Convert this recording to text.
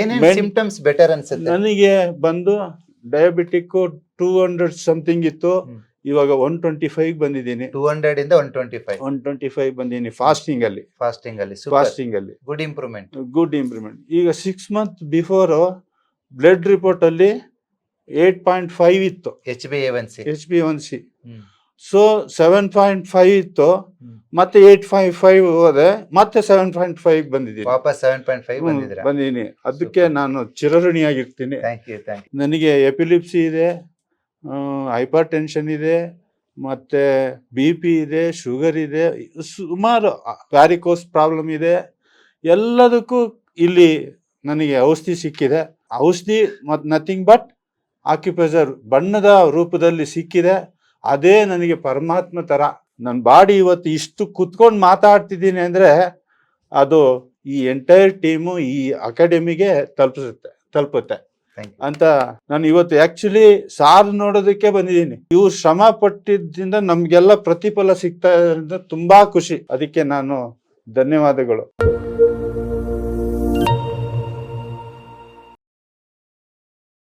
ಏನೇನ್ symptoms better ಅನ್ಸುತ್ತೆ? ನನಗೆ ಬಂದು ಡಯಾಬಿಟಿಕ್ ಟೂ ಹಂಡ್ರೆಡ್ ಸಮಥಿಂಗ್ ಇತ್ತು. ಇವಾಗ ಒನ್ ಟ್ವೆಂಟಿ ಫೈವ್ ಬಂದಿದ್ದೀನಿ. ಟೂ ಹಂಡ್ರೆಡ್ ಇಂದ one twenty five one twenty five ಬಂದಿದ್ದೀನಿ ಫಾಸ್ಟಿಂಗ್ ಅಲ್ಲಿ. ಫಾಸ್ಟಿಂಗ್ ಅಲ್ಲಿ ಫಾಸ್ಟಿಂಗ್ ಅಲ್ಲಿ. ಗುಡ್ ಇಂಪ್ರೂವ್ಮೆಂಟ್ ಗುಡ್ ಇಂಪ್ರೂವ್ಮೆಂಟ್ ಈಗ six month before blood report ಅಲ್ಲಿ ಏಟ್ ಪಾಯಿಂಟ್ ಫೈವ್ ಇತ್ತು. H B A one C H B one C so seven point five ಇತ್ತು. ಮತ್ತೆ eight five five ಹೋದೆ ಮತ್ತೆ ಸೆವೆನ್ ಪಾಯಿಂಟ್ ಫೈವ್ ಬಂದಿದ್ದೀನಿ. ವಾಪಸ್ seven point five ಬಂದಿದ್ದೀರಾ? ಬಂದಿದ್ದೀನಿ. ಅದಕ್ಕೆ ನಾನು ಚಿರಋಣಿಯಾಗಿರ್ತೀನಿ. ಥ್ಯಾಂಕ್ ಯು ಥ್ಯಾಂಕ್ ನನಗೆ ಎಪಿಲಿಪ್ಸಿ ಇದೆ ಹೈಪರ್ ಟೆನ್ಷನ್ ಇದೆ ಮತ್ತೆ ಬಿ ಪಿ ಇದೆ ಶುಗರ್ ಇದೆ ಸುಮಾರು ಪ್ಯಾರಿಕೋಸ್ ಪ್ರಾಬ್ಲಮ್ ಇದೆ. ಎಲ್ಲದಕ್ಕೂ ಇಲ್ಲಿ ನನಗೆ ಔಷಧಿ ಸಿಕ್ಕಿದೆ. ಔಷಧಿ ಮತ್ತು ನಥಿಂಗ್ ಬಟ್ ಆಕ್ಯುಪೈಸರ್ ಬಣ್ಣದ ರೂಪದಲ್ಲಿ ಸಿಕ್ಕಿದೆ. ಅದೇ ನನಗೆ ಪರಮಾತ್ಮ ಥರ. ನನ್ನ ಬಾಡಿ ಇವತ್ತು ಇಷ್ಟು ಕುತ್ಕೊಂಡು ಮಾತಾಡ್ತಿದ್ದೀನಿ ಅಂದರೆ ಅದು ಈ ಎಂಟೈರ್ ಟೀಮು ಈ ಅಕಾಡೆಮಿಗೆ ತಲುಪಿಸುತ್ತೆ ತಲುಪುತ್ತೆ. ಅಂತ ನಾನು ಇವತ್ತು ಆಕ್ಚುಲಿ ಸಾರ್ ನೋಡೋದಕ್ಕೆ ಬಂದಿದ್ದೀನಿ. ಇವ್ರು ಶ್ರಮ ಪಟ್ಟಿದ್ದಿಂದ ನಮ್ಗೆಲ್ಲ ಪ್ರತಿಫಲ ಸಿಗ್ತಾ ಇರೋದ್ರಿಂದ ತುಂಬಾ ಖುಷಿ. ಅದಕ್ಕೆ ನಾನು ಧನ್ಯವಾದಗಳು.